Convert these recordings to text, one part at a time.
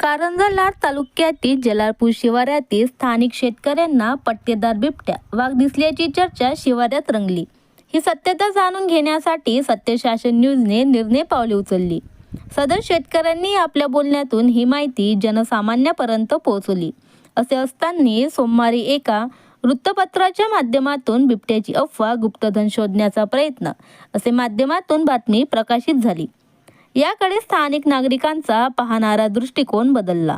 कारंजा तालुक्यातील जलालपूर शिवाऱ्यातील स्थानिक शेतकऱ्यांना पट्टेदार बिबट्या वाघ दिसल्याची चर्चा शिवाऱ्यात रंगली. ही सत्यता जाणून घेण्यासाठी सत्यशासन न्यूजने निर्णय पावले उचलली. सदर शेतकऱ्यांनी आपल्या बोलण्यातून ही माहिती जनसामान्यापर्यंत पोहोचवली. असे असताना सोमवारी एका वृत्तपत्राच्या माध्यमातून बिबट्याची अफवा गुप्तधन शोधण्याचा प्रयत्न असे माध्यमातून बातमी प्रकाशित झाली. याकडे स्थानिक नागरिकांचा पाहणारा दृष्टिकोन बदलला.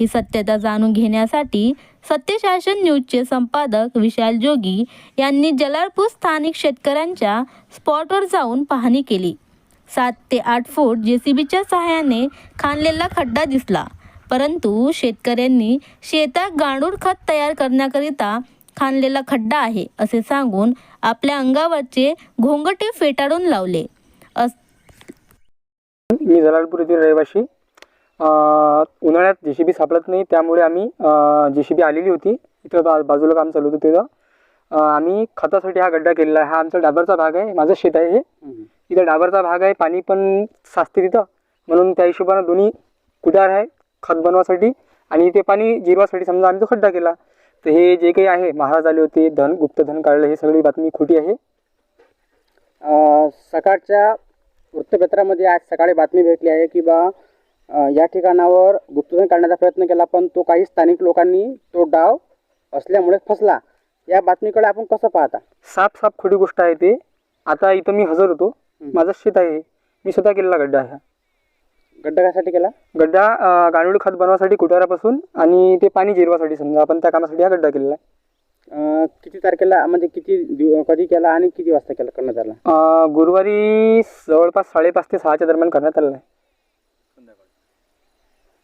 ही सत्यता जाणून घेण्यासाठी सत्यशासन न्यूजचे संपादक विशाल जोगी यांनी जलारपूर स्थानिक शेतकऱ्यांच्या स्पॉटवर जाऊन पाहणी केली. सात ते आठ फूट जेसीबीच्या सहाय्याने खाणलेला खड्डा दिसला परंतु शेतकऱ्यांनी शेतात गांडूळ खत तयार करण्याकरिता खाणलेला खड्डा आहे असे सांगून आपल्या अंगावरचे घोंगटे फेटाळून लावले. मी जलालपूर येथील रहिवासी अं, उन्हाळ्यात जे सी बी सापडत नाही त्यामुळे आम्ही जे सी बी आलेली होती. इथं बा बाजूला काम चालू होतं तिथं. आम्ही खतासाठी हा गड्डा केलेला आहे. हा आमचा डाबरचा भाग आहे. माझं शेत आहे हे. इथं डाबरचा भाग आहे. पाणी पण साचते तिथं. म्हणून त्या हिशोबानं दोन्ही कुटार आहे खत बनवासाठी. आणि ते पाणी जिरवासाठी समजा आम्ही तो खड्डा केला. तर हे जे काही आहे महाराज आले होते धन गुप्त धन काढलं हे सगळी बातमी खोटी आहे. सकाळच्या वृत्तपत्रामध्ये आज सकाळी बातमी भेटली आहे की बा या ठिकाणावर गुप्तधन काढण्याचा प्रयत्न केला पण तो काही स्थानिक लोकांनी तो डाव असल्यामुळे फसला. या बातमीकडे आपण कसं पाहता? साफ साफ खोटी गोष्ट आहे ते. आता इथं मी हजर होतो. माझं शेत आहे मी स्वतः केलेला गड्डा आहे. गड्डा कशासाठी केला? गड्डा गांडूळ खत बनवासाठी कुटारापासून आणि ते पाणी जिरवासाठी समजा. आपण त्या कामासाठी हा गड्डा केलेला आहे. अ, किती तारखेला म्हणजे किती दिव- कधी केला आणि किती वाजता केला करण्यात आला? अं, गुरुवारी जवळपास साडेपाच ते सहाच्या दरम्यान करण्यात आलेला आहे.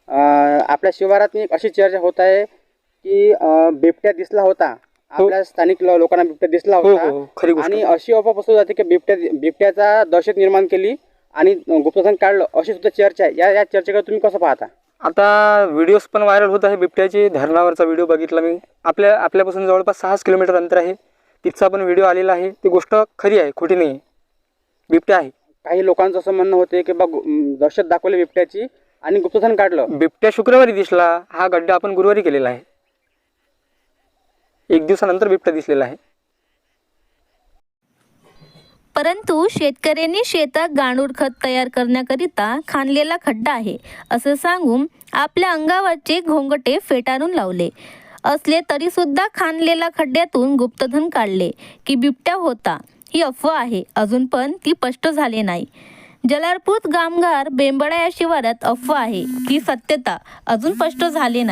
अ, आपल्या शिवारात एक अशी चर्चा होत आहे की अ, बिबट्या दिसला होता. आपल्या स्थानिक लो- लोकांना बिबट्या दिसला हो होता. हो खरी गोष्ट. आणि अशी अफवा पसरवली जाते की बिबट्या बिबट्याचा दहशत निर्माण केली. आणि गुप्तधन काढलं अशी सुद्धा चर्चा आहे. या या चर्चेकडे तुम्ही कसं पाहता? आता व्हिडिओज पण व्हायरल होत आहे. बिबट्याचे धरणावरचा व्हिडिओ बघितला मी. आपल्या आपल्यापासून जवळपास सहाच किलोमीटर अंतर आहे. तिथचा पण व्हिडिओ आलेला आहे. ती गोष्ट खरी आहे खोटी नाही आहे बिबट्या आहे. काही लोकांचं असं म्हणणं होते की बा गु- अं, दहशत दाखवली बिबट्याची आणि गुप्तधन काढलं. बिबट्या शुक्रवारी दिसला. हा गड्डा आपण गुरुवारी केलेला आहे. एक दिवसानंतर बिबट्या दिसलेला आहे. परंतु शेतकऱ्यांनी शेतात गांडूळ खत तयार करण्याकरिता खाणलेला खड्डा आहे असं सांगून आपल्या अंगावरचे घोंगटे फेटाळून लावले. असले तरी सुद्धा खाणलेल्या खड्ड्यातून गुप्तधन काढले की बिबट्या होता. ही अफवा आहे अजून पण ती स्पष्ट झाली नाही. जलारपूत गामगार बेंबडा या शिवारात अफवा आहे की सत्यता अजून स्पष्ट झाली नाही.